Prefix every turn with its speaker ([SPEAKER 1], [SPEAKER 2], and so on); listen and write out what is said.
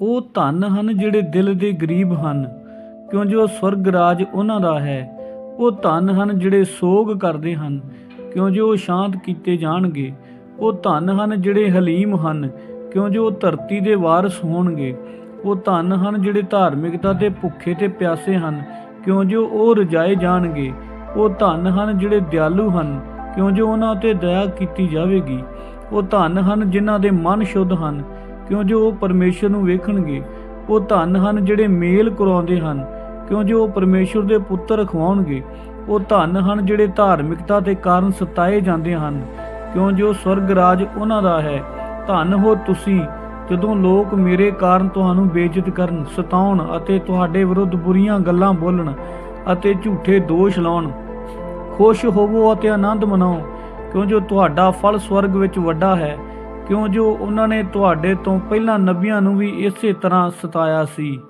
[SPEAKER 1] ਉਹ ਧਨ ਹਨ ਜਿਹੜੇ ਦਿਲ ਦੇ ਗਰੀਬ ਹਨ, ਕਿਉਂ ਜੋ ਸਵਰਗ ਰਾਜ ਉਹਨਾਂ ਦਾ ਹੈ? ਉਹ ਧਨ ਹਨ ਜਿਹੜੇ ਸੋਗ ਕਰਦੇ ਹਨ, ਕਿਉਂ ਜੋ ਉਹ ਸ਼ਾਂਤ ਕੀਤੇ ਜਾਣਗੇ? ਉਹ ਧਨ ਹਨ ਜਿਹੜੇ ਹਲੀਮ ਹਨ, ਕਿਉਂ ਜੋ ਉਹ ਧਰਤੀ ਦੇ ਵਾਰਸ ਹੋਣਗੇ? ਉਹ ਧਨ ਹਨ ਜਿਹੜੇ ਧਾਰਮਿਕਤਾ ਤੇ ਭੁੱਖੇ ਤੇ ਪਿਆਸੇ ਹਨ, ਕਿਉਂ ਜੋ ਉਹ ਰਜਾਏ ਜਾਣਗੇ? ਉਹ ਧਨ ਹਨ ਜਿਹੜੇ ਦਿਆਲੂ ਹਨ, ਕਿਉਂ ਜੋ ਉਹਨਾਂ ਤੇ ਦਇਆ ਕੀਤੀ ਜਾਵੇਗੀ? ਉਹ ਧਨ ਹਨ ਜਿਨ੍ਹਾਂ ਦੇ ਮਨ ਸ਼ੁੱਧ ਹਨ ਕਿਉਂ ਜੋ ਉਹ ਪਰਮੇਸ਼ਰ ਨੂੰ ਵੇਖਣਗੇ, ਉਹ ਧਨ ਹਨ ਜਿਹੜੇ ਮੇਲ ਕਰਾਉਂਦੇ ਹਨ। ਕਿਉਂ ਜੋ ਉਹ ਪਰਮੇਸ਼ਰ ਦੇ ਪੁੱਤਰ ਖਵਾਉਣਗੇ, ਉਹ ਧਨ ਹਨ ਜਿਹੜੇ ਧਾਰਮਿਕਤਾ ਦੇ ਕਾਰਨ ਸਤਾਏ ਜਾਂਦੇ ਹਨ। ਕਿਉਂ ਜੋ ਸਵਰਗ ਰਾਜ ਉਹਨਾਂ ਦਾ ਹੈ, ਧਨ ਹੋ ਤੁਸੀਂ, ਜਦੋਂ ਲੋਕ ਮੇਰੇ ਕਾਰਨ ਤੁਹਾਨੂੰ ਬੇਇੱਜ਼ਤ ਕਰਨ, ਸਤਾਉਣ ਅਤੇ ਤੁਹਾਡੇ ਵਿਰੁੱਧ ਬੁਰੀਆਂ ਗੱਲਾਂ ਬੋਲਣ ਅਤੇ ਝੂਠੇ ਦੋਸ਼ ਲਾਉਣ। ਖੁਸ਼ ਹੋਵੋ ਅਤੇ ਆਨੰਦ ਮਨਾਓ। ਕਿਉਂ ਜੋ ਤੁਹਾਡਾ ਫਲ ਸਵਰਗ ਵਿੱਚ ਵੱਡਾ ਹੈ ਕਿਉਂ ਜੋ ਉਹਨਾਂ ਨੇ ਤੁਹਾਡੇ ਤੋਂ ਪਹਿਲਾਂ ਨਬੀਆਂ ਨੂੰ ਵੀ ਇਸੇ ਤਰ੍ਹਾਂ ਸਤਾਇਆ ਸੀ?